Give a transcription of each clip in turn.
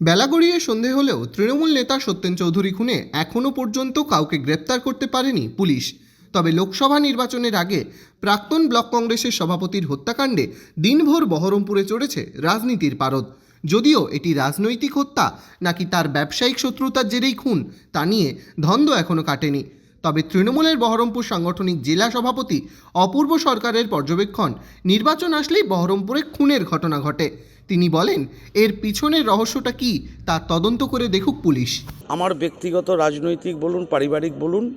বেলা গড়িয়ে সন্ধে হলেও তৃণমূল নেতা সত্যেন চৌধুরী খুনে এখনও পর্যন্ত কাউকে গ্রেপ্তার করতে পারেনি পুলিশ। তবে লোকসভা নির্বাচনের আগে প্রাক্তন ব্লক কংগ্রেসের সভাপতির হত্যাকাণ্ডে দিনভর বহরমপুরে চড়েছে রাজনীতির পারদ। যদিও এটি রাজনৈতিক হত্যা, নাকি তার ব্যবসায়িক শত্রুতার জেরেই খুন, তা নিয়ে ধন্দ এখনও কাটেনি। তবে তৃণমূলের বহরমপুর সাংগঠনিক জেলা সভাপতি অপূর্ব সরকারের পর্যবেক্ষণ, নির্বাচন আসলেই বহরমপুরে খুনের ঘটনা ঘটে। তিনি বলেন, এর পিছনের রহস্যটা কি তা তদন্ত করে দেখুক পুলিশ। আমার ব্যক্তিগত রাজনৈতিক বলুন, পারিবারিক বলুন,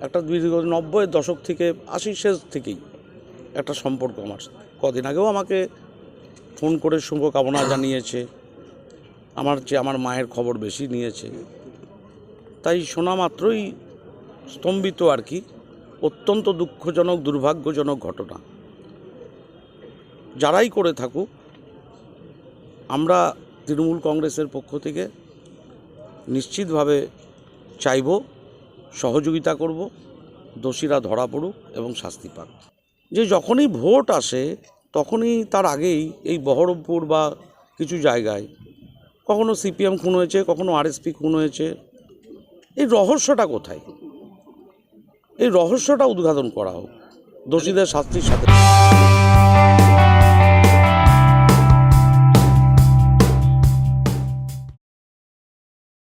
একটা দীর্ঘ নব্বইয়ের দশক থেকে, আশির শেষ থেকেই একটা সম্পর্ক আমার। কদিন আগেও আমাকে ফোন করে শুভকামনা জানিয়েছে, আমার যে আমার মায়ের খবর বেশি নিয়েছে। তাই শোনা মাত্রই স্তম্ভিত আর কি, অত্যন্ত দুঃখজনক, দুর্ভাগ্যজনক ঘটনা। যারাই করে থাকুক আমরা তৃণমূল কংগ্রেসের পক্ষ থেকে নিশ্চিতভাবে চাইব, সহযোগিতা করব, দোষীরা ধরা পড়ুক এবং শাস্তি পাক। যে যখনই ভোট আসে, তখনই তার আগেই এই বহরমপুর বা কিছু জায়গায় কখনো সিপিএম খুন হয়েছে, কখনো আরএসপি খুন হয়েছে, এই রহস্যটা কোথায়? এই রহস্যটা উদ্ঘাটন করা হোক, দোষীদের শাস্তির সাথে।